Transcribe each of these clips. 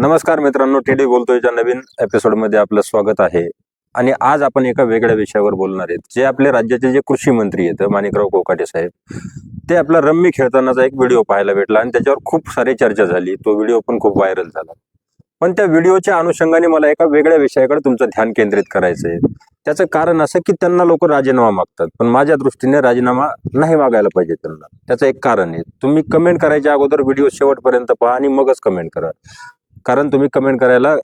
नमस्कार मित्रांनो T D बोलतोयच्या नवीन एपिसोडमध्ये आपलं स्वागत आहे. आणि आज आपण एका वेगळ्या विषयावर बोलणार आहेत जे आपले राज्याचे जे कृषी मंत्री आहेत माणिकराव कोकाटे साहेब ते आपला रम्मी खेळतानाचा एक व्हिडिओ पाहायला भेटला आणि त्याच्यावर खूप सारी चर्चा झाली. तो व्हिडिओ पण खूप व्हायरल झाला. पण त्या व्हिडिओच्या अनुषंगाने मला एका वेगळ्या विषयाकडे तुमचं ध्यान केंद्रित करायचं आहे त्याचं कारण असं की त्यांना लोक राजीनामा मागतात पण माझ्या दृष्टीने राजीनामा नाही मागायला पाहिजे त्यांना. त्याचं एक कारण आहे. तुम्ही कमेंट करायच्या अगोदर व्हिडिओ शेवटपर्यंत पहा आणि मगच कमेंट करा. कारण तुम्ही कमेंट करायला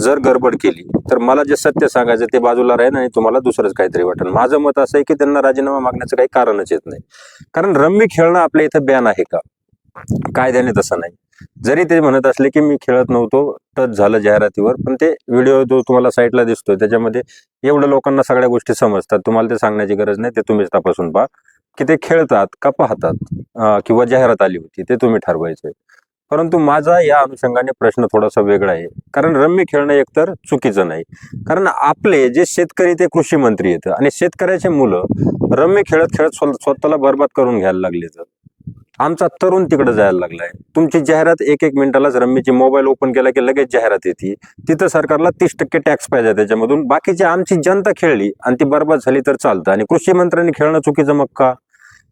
जर गडबड केली तर मला जे सत्य सांगायचं ते बाजूला राहील आणि तुम्हाला दुसरंच काहीतरी वाटेल. माझं मत असं आहे की त्यांना राजीनामा मागण्याचं काही कारणच येत नाही. कारण रम्मी खेळणं आपल्या इथं बॅन आहे का? कायद्याने तसं नाही. जरी ते म्हणत असले की मी खेळत नव्हतो टच झालं जाहिरातीवर पण ते व्हिडिओ जो तुम्हाला साईटला दिसतोय त्याच्यामध्ये एवढं लोकांना सगळ्या गोष्टी समजतात. तुम्हाला ते सांगण्याची गरज नाही ते तुम्हीच तपासून पहा. की ते खेळतात का पाहतात किंवा जाहिरात आली होती ते तुम्ही ठरवायचंय. परंतु माझा या अनुषंगाने प्रश्न थोडासा वेगळा आहे. कारण रम्मी खेळणं एकतर चुकीचं नाही. कारण आपले जे शेतकरी ते कृषी मंत्री येतं आणि शेतकऱ्याचे मुलं रम्मी खेळत खेळत स्वतःला बर्बाद करून घ्यायला लागले तर आमचा तरुण तिकडे जायला लागलाय. तुमची जाहिरात एक एक मिनिटालाच रम्मीची मोबाईल ओपन केला की लगेच जाहिरात येते. तिथं सरकारला तीस टक्के टॅक्स पाहिजे त्याच्यामधून. बाकीची आमची जनता खेळली आणि ती बर्बाद झाली तर चालतं. आणि कृषी मंत्र्यांनी खेळणं चुकीचं मग का?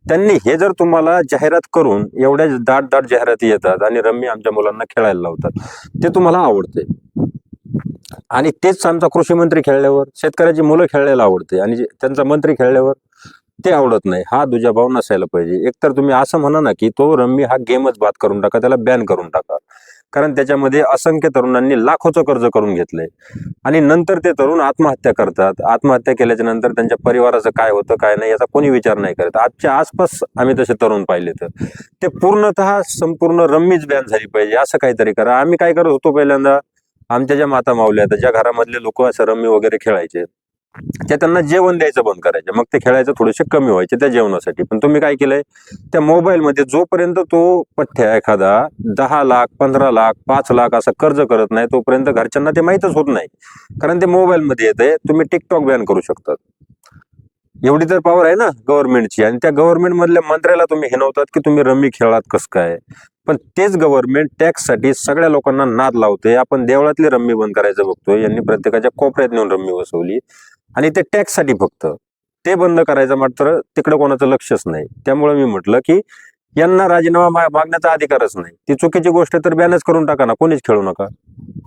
त्यांनी हे जर तुम्हाला जाहिरात करून एवढ्या दाट दाट जाहिराती येतात आणि रम्मी आमच्या मुलांना खेळायला लावतात ते तुम्हाला आवडते. आणि तेच आमचा कृषी मंत्री खेळल्यावर शेतकऱ्याची मुलं खेळायला आवडते आणि त्यांचा मंत्री खेळल्यावर ते आवडत नाही. हा दुजाभाव नसायला पाहिजे. एकतर तुम्ही असं म्हणा ना की तो रम्मी हा गेमच बाद करून टाका त्याला बॅन करून टाका. कारण त्याच्यामध्ये असंख्य तरुणांनी लाखोचं कर्ज करून घेतलंय. आणि नंतर ते तरुण आत्महत्या करतात. आत्महत्या केल्याच्यानंतर त्यांच्या परिवाराचं काय होतं काय नाही याचा कोणी विचार नाही करत. आजच्या आसपास आम्ही तसे तरुण पाहिले तर. ते पूर्णतः संपूर्ण रम्मीच बॅन झाली पाहिजे असं काहीतरी करा. आम्ही काय करत होतो पहिल्यांदा? आमच्या ज्या माता मावल्या आहेत ज्या घरामधले लोक असं रम्मी वगैरे खेळायचे. त्या त्यांना जेवण द्यायचं बंद करायचं. मग ते खेळायचं थोडेसे कमी व्हायचे त्या जेवणासाठी. पण तुम्ही काय केलंय? त्या मोबाईलमध्ये जोपर्यंत तो पठ्ठ्या एखादा दहा लाख पंधरा लाख पाच लाख असं कर्ज करत नाही तोपर्यंत घरच्यांना ते माहीतच होत नाही. कारण ते मोबाईलमध्ये येते तुम्ही टिकटॉक बॅन करू शकतात. एवढी तर पॉवर आहे ना गव्हर्नमेंटची आणि त्या गव्हर्नमेंट मधल्या मंत्र्याला तुम्ही हिनवतात की तुम्ही रम्मी खेळात कसं काय? पण तेच गव्हर्नमेंट टॅक्ससाठी सगळ्या लोकांना नाद लावते आपण देवळातली रम्मी बंद करायचं बघतोय. यांनी प्रत्येकाच्या कोपऱ्यात नेऊन रम्मी बसवली. आणि ते टॅक्ससाठी फक्त. ते बंद करायचं मात्र तिकडे कोणाचं लक्षच नाही. त्यामुळे मी म्हटलं की यांना राजीनामा मागण्याचा अधिकारच नाही. ती चुकीची गोष्ट तर बॅनच करून टाका ना कोणीच खेळू नका.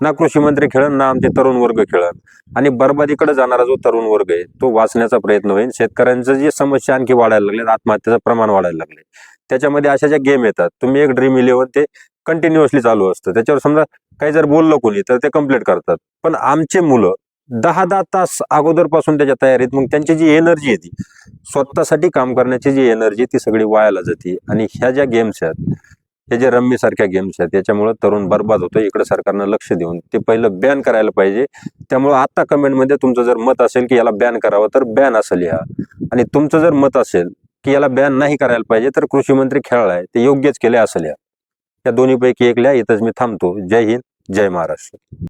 ना कृषी मंत्री खेळन ना आमचे तरुण वर्ग खेळन. आणि बर्बादीकडे जाणारा जो तरुण वर्ग आहे तो वाचण्याचा प्रयत्न होईल. शेतकऱ्यांचं जी समस्या आणखी वाढायला लागले आत्महत्येचं प्रमाण वाढायला लागले. त्याच्यामध्ये अशा ज्या गेम येतात तुम्ही एक ड्रीम इलेव्हन ते कंटिन्युअसली चालू असतं. त्याच्यावर समजा काही जर बोललं कोणी तर ते कंप्लीट करतात. पण आमचे मुलं दहा दहा तास अगोदरपासून त्याच्या तयारीत. मग त्यांची जी एनर्जी आहे ती स्वतःसाठी काम करण्याची जी एनर्जी ती सगळी वायाला जाते. आणि ह्या ज्या गेम्स आहेत हे जे रम्मी सारख्या गेम्स आहेत याच्यामुळे तरुण बर्बाद होतो इकडे सरकारनं लक्ष देऊन ते पहिलं बॅन करायला पाहिजे. त्यामुळे आता कमेंटमध्ये तुमचं जर मत असेल की याला बॅन करावं तर बॅन असं लिहा आणि तुमचं जर मत असेल की याला बॅन नाही करायला पाहिजे तर कृषी मंत्री खेळलाय ते योग्यच केले असं लिहा या दोन्हीपैकी एक लिहा. इथंच मी थांबतो. जय हिंद. जय महाराष्ट्र.